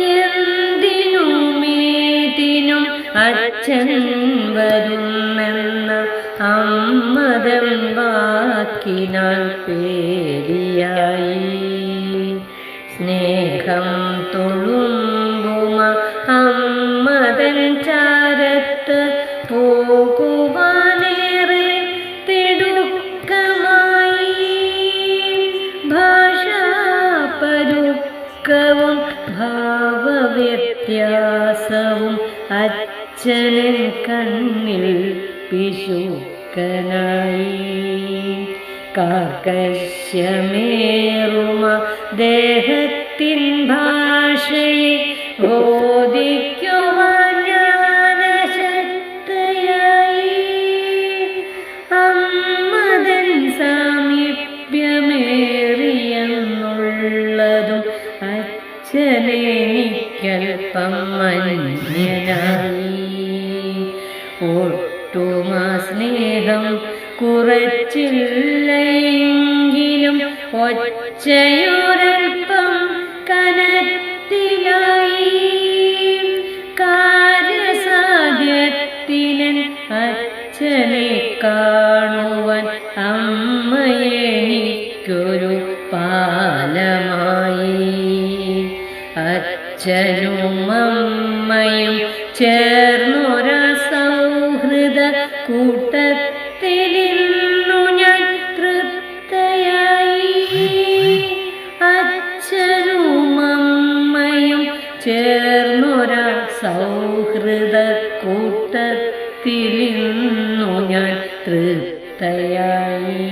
എന്തിനുമേതിനും അച്ഛൻ വരുന്നെന്ന അമ്മതം വാക്കിനാൽ പേരിയായി സ്നേഹം തൊഴുമ്പുമ അമ്മതൻ ചാരത്ത് പോകുവാനേറെ തിടുക്കമായി. ഭാഷാപരുക്കവും ഭാവവ്യത്യാസവും അച്ഛനൻ കണ്ണിൽ പിശുക്കനായി. കാർക്കശ്യമേറുമ ദേഹത്തിൻ ഭാഷയെ ബോധിക്കുവാൻ ഒട്ടുമാ സ്നേഹം കുറച്ചില്ലെങ്കിലും ഒച്ചയൊരൽപ്പം കനത്തിലായി. കാര്യസാധ്യത്തിനൻ അച്ഛനെ കാണുവാൻ അമ്മയെനിക്കൊരു പാലമായി അച്ഛനും അമ്മയും ചേർന്നൊരാ സൗഹൃദ കൂട്ടത്തിലിന്നു ഞാൻ തൃപ്തയായി. അച്ഛനും അമ്മയും ചേർന്നൊരാ സൗഹൃദ കൂട്ടത്തിലിന്നു ഞാൻ തൃപ്തയായി.